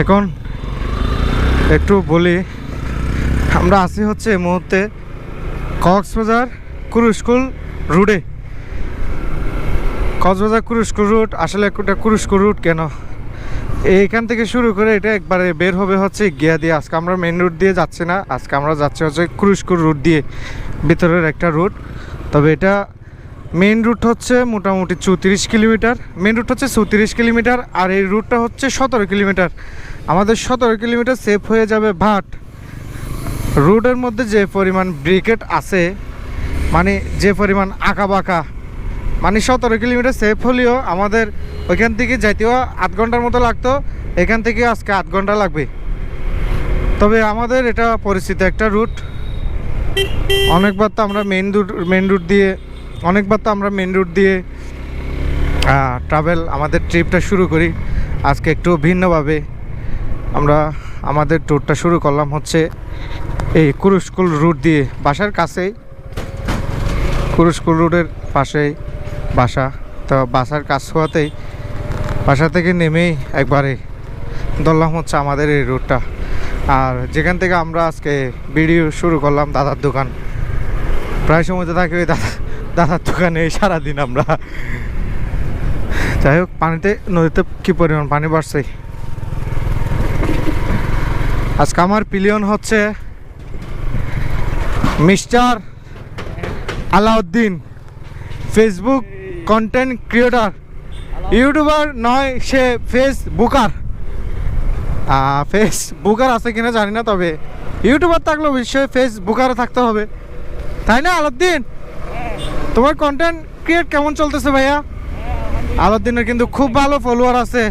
এখন একটু বলি, আমরা আছি হচ্ছে এই মুহূর্তে কক্সবাজার কুরুস্কুল রুটে। কক্সবাজার কুরুস্কুল রুট, আসলে একটা কুরুস্কুল রুট কেন? এইখান থেকে শুরু করে এটা একবারে বের হবে হচ্ছে গিয়া দিয়ে। আজকে আমরা মেন রুট দিয়ে যাচ্ছি না, আজকে আমরা যাচ্ছি হচ্ছে কুরুস্কুল রুট দিয়ে, ভিতরের একটা রুট তবে এটা মেন রুট হচ্ছে মোটামুটি চৌত্রিশ কিলোমিটার। মেন রুট হচ্ছে চৌত্রিশ কিলোমিটার আর এই রুটটা হচ্ছে সতেরো কিলোমিটার। আমাদের সতেরো কিলোমিটার সেফ হয়ে যাবে ভাট। রুটের মধ্যে যে পরিমাণ ব্রিকেট আছে মানে যে পরিমাণ আঁকা বাঁকা মানে সতেরো কিলোমিটার সেফ হলেও আমাদের ওইখান থেকে যাইতেও আধ ঘণ্টার মতো লাগতো। এখান থেকে আজকে আধ ঘণ্টা লাগবে। তবে আমাদের এটা পরিচিত একটা রুট। অনেকবার তো আমরা মেন রুট মেন রুট দিয়ে অনেকবার তো আমরা মেন রুট দিয়ে ট্রাভেল আমাদের ট্রিপটা শুরু করি। আজকে একটু ভিন্নভাবে আমরা আমাদের ট্যুরটা শুরু করলাম হচ্ছে এই কুরুস্কুল রুট দিয়ে বাসার কাছেই। কুরুস্কুল রুটের পাশেই বাসা। তো বাসার কাজ হওয়াতেই বাসা থেকে নেমেই একবারে ধরলাম হচ্ছে আমাদের এই রুটটা আর যেখান থেকে আমরা আজকে ভিডিও শুরু করলাম দাদার দোকান। প্রায় সময় তো থাকি ওই দাদা দাদার দোকানে সারাদিন আমরা। যাই হোক, পানিতে, নদীতে কী পরিমাণ পানি বাড়ছে? আজকে আমার পিলিয়ন হচ্ছে mister Alauddin Facebook content creator YouTuber নয়, সে ফেস বুকার ফেস বুকার আছে কিনা জানি না, তবে ইউটিউবার থাকলে অবশ্যই ফেসবুকারও থাকতে হবে। তাই না, আলাউদ্দিন? তোমার কন্টেন্ট ক্রিয়েট কেমন চলতেছে ভাইয়া? আলাউদ্দিনের কিন্তু খুব ভালো ফলোয়ার আছে।